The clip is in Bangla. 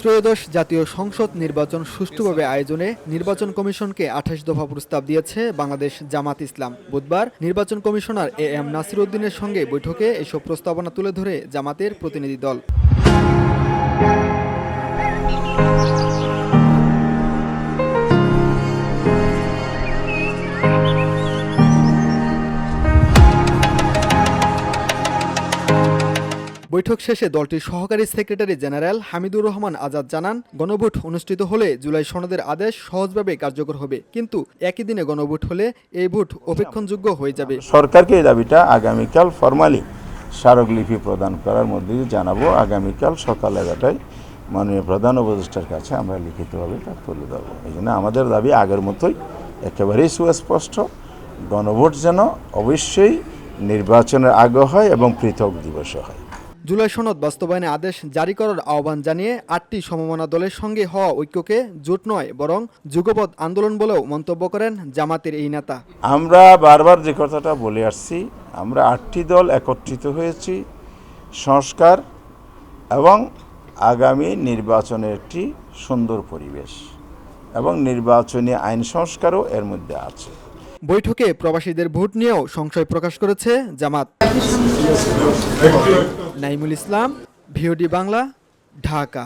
ত্রয়োদশ জাতীয় সংসদ নির্বাচন সুষ্ঠুভাবে আয়োজনে নির্বাচন কমিশনকে আঠাশ দফা প্রস্তাব দিয়েছে বাংলাদেশ জামাত ইসলাম। বুধবার নির্বাচন কমিশনার এ এম নাসির উদ্দিনের সঙ্গে বৈঠকে এসব প্রস্তাবনা তুলে ধরে জামাতের প্রতিনিধি দল। বৈঠক শেষে দলটির সহকারী সেক্রেটারি জেনারেল হামিদুর রহমান আজাদ জানান, গণভোট অনুষ্ঠিত হলে জুলাই সনদের আদেশ সহজভাবে কার্যকর হবে। কিন্তু একই দিনে গণভোট হলে এই ভোট অপেক্ষণযোগ্য হয়ে যাবে। সরকারকে এই দাবিটা আগামীকাল ফরমালি স্মারকলিপি প্রদান করার মধ্যে জানাব। আগামীকাল সকাল এগারোটায় মাননীয় প্রধান উপদেষ্টার কাছে আমরা লিখিতভাবে তা তুলে দেবো এই জন্য আমাদের দাবি আগের মতোই একেবারেই সুস্পষ্ট। গণভোট যেন অবশ্যই নির্বাচনের আগে হয় এবং পৃথক দিবসে হয়। জুলাই সনদ বাস্তবায়নে আদেশ জারি করার আহ্বান জানিয়ে আটটি সমমনা দলের সঙ্গে হওয়া ঐক্যকে জোট নয়, বরং যুগপৎ আন্দোলন বলেও মন্তব্য করেন জামাতের এই নেতা। আমরা বারবার যে কথাটা বলে আসছি, আমরা আটটি দল একত্রিত হয়েছি, সংস্কার এবং আগামী নির্বাচনের একটি সুন্দর পরিবেশ এবং নির্বাচনী আইন সংস্কারও এর মধ্যে আছে। বৈঠকে প্রবাসীদের ভোট নিয়েও সংশয় প্রকাশ করেছে জামাত। নাইমুল ইসলাম ভিওডি বাংলা ঢাকা।